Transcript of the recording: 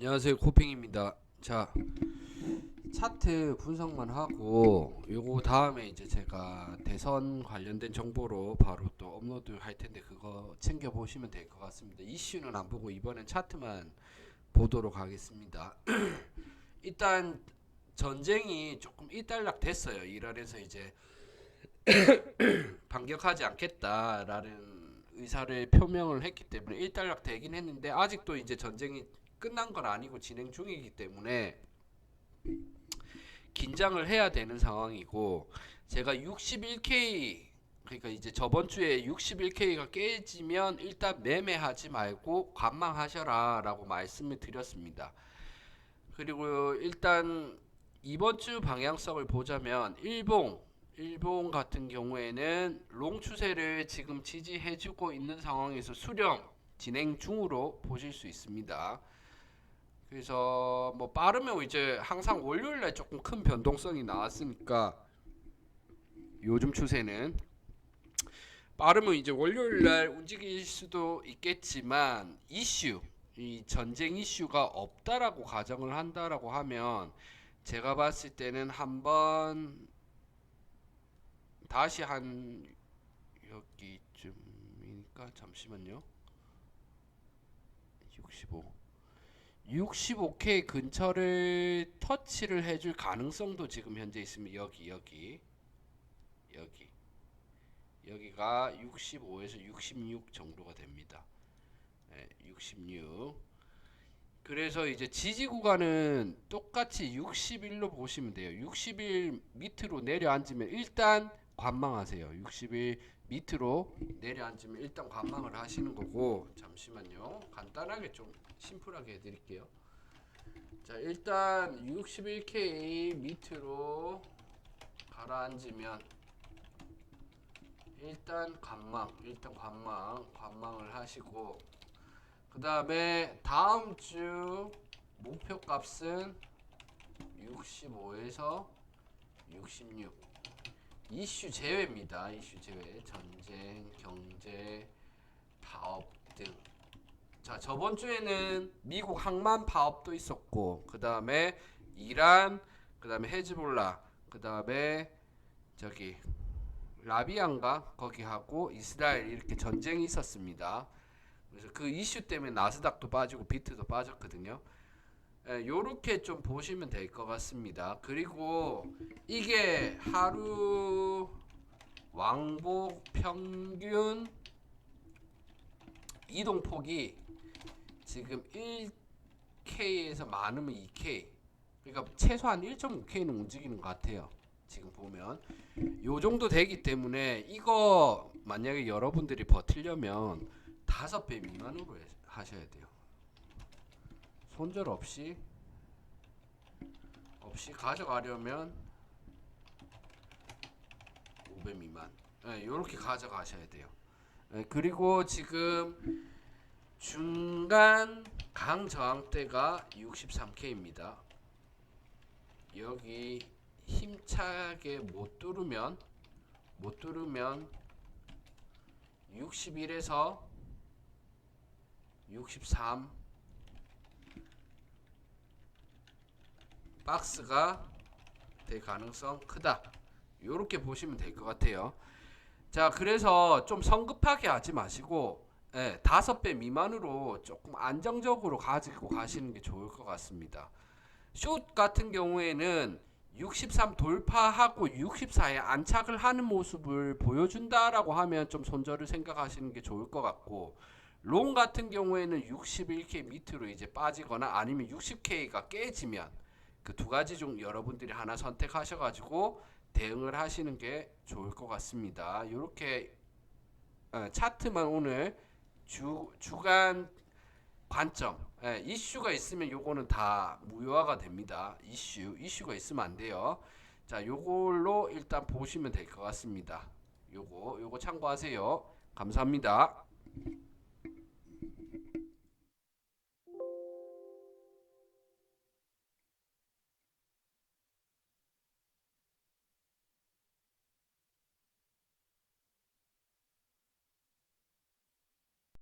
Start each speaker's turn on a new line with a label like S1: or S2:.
S1: 안녕하세요 코핑입니다. 자 차트 분석만 하고 요거 다음에 이제 제가 대선 관련된 정보로 바로 또 업로드 할 텐데 그거 챙겨 보시면 될 것 같습니다. 이슈는 안 보고 이번엔 차트만 보도록 하겠습니다. 일단 전쟁이 조금 일단락 됐어요. 이란에서 이제 반격하지 않겠다라는 의사를 표명을 했기 때문에 일단락 되긴 했는데 아직도 이제 전쟁이 끝난 건 아니고 진행 중이기 때문에 긴장을 해야 되는 상황이고 제가 61K 그러니까 이제 저번 주에 61K가 깨지면 일단 매매하지 말고 관망하셔라 라고 말씀을 드렸습니다. 그리고 일단 이번 주 방향성을 보자면 일봉 일본 같은 경우에는 롱 추세를 지금 지지해주고 있는 상황에서 수령 진행 중으로 보실 수 있습니다. 그래서 뭐 빠르면 이제 항상 월요일 날 조금 큰 변동성이 나왔으니까 요즘 추세는 빠르면 이제 월요일 날 움직일 수도 있겠지만 이슈 이 전쟁 이슈가 없다라고 가정을 한다라고 하면 제가 봤을 때는 한번 다시 한 여기쯤이니까 잠시만요. 65 65K 근처를 터치를 해줄 가능성도 지금 현재 있으면 여기 여기 여기 여기가 65에서 66 정도가 됩니다. 네, 66 그래서 이제 지지 구간은 똑같이 61로 보시면 돼요. 61 밑으로 내려앉으면 일단 관망하세요. 61 밑으로 내려앉으면 일단 관망을 하시는 거고 잠시만요. 간단하게 좀 심플하게 해드릴게요. 자 일단 61K 밑으로 가라앉으면 일단 관망 일단 관망 관망을 하시고 그 다음에 다음 주 목표 값은 65에서 66 이슈 제외입니다. 이슈 제외 전쟁 경제 파업 등 자 저번 주에는 미국 항만 파업도 있었고 그 다음에 이란 그 다음에 헤즈볼라 그 다음에 저기 라비안가 거기 하고 이스라엘 이렇게 전쟁이 있었습니다. 그래서 그 이슈 때문에 나스닥도 빠지고 비트도 빠졌거든요. 예, 요렇게 좀 보시면 될 것 같습니다. 그리고 이게 하루 왕복 평균 이동폭이 지금 1K에서 많으면 2K 그러니까 최소한 1.5K는 움직이는 것 같아요. 지금 보면 요 정도 되기 때문에 이거 만약에 여러분들이 버티려면 다섯 배 미만으로 해- 하셔야 돼요. 손절 없이 없이 가져가려면 5배 미만. 예, 요렇게 가져가셔야 돼요. 예, 그리고 지금 중간 강 저항대가 63K입니다. 여기 힘차게 못 뚫으면 못 뚫으면 61에서 63 박스가 될 가능성 크다. 이렇게 보시면 될 것 같아요. 자, 그래서 좀 성급하게 하지 마시고 예, 다섯 배 미만으로 조금 안정적으로 가지고 가시는 게 좋을 것 같습니다. 숏 같은 경우에는 63 돌파하고 64에 안착을 하는 모습을 보여준다라고 하면 좀 손절을 생각하시는 게 좋을 것 같고 롱 같은 경우에는 61K 밑으로 이제 빠지거나 아니면 60K가 깨지면 그 두 가지 중 여러분들이 하나 선택하셔가지고 대응을 하시는 게 좋을 것 같습니다. 이렇게 어, 차트만 오늘 주 주간 관점 예, 이슈가 있으면 요거는 다 무효화가 됩니다. 이슈 이슈가 있으면 안 돼요. 자 요걸로 일단 보시면 될 것 같습니다. 요거 요거 참고하세요. 감사합니다.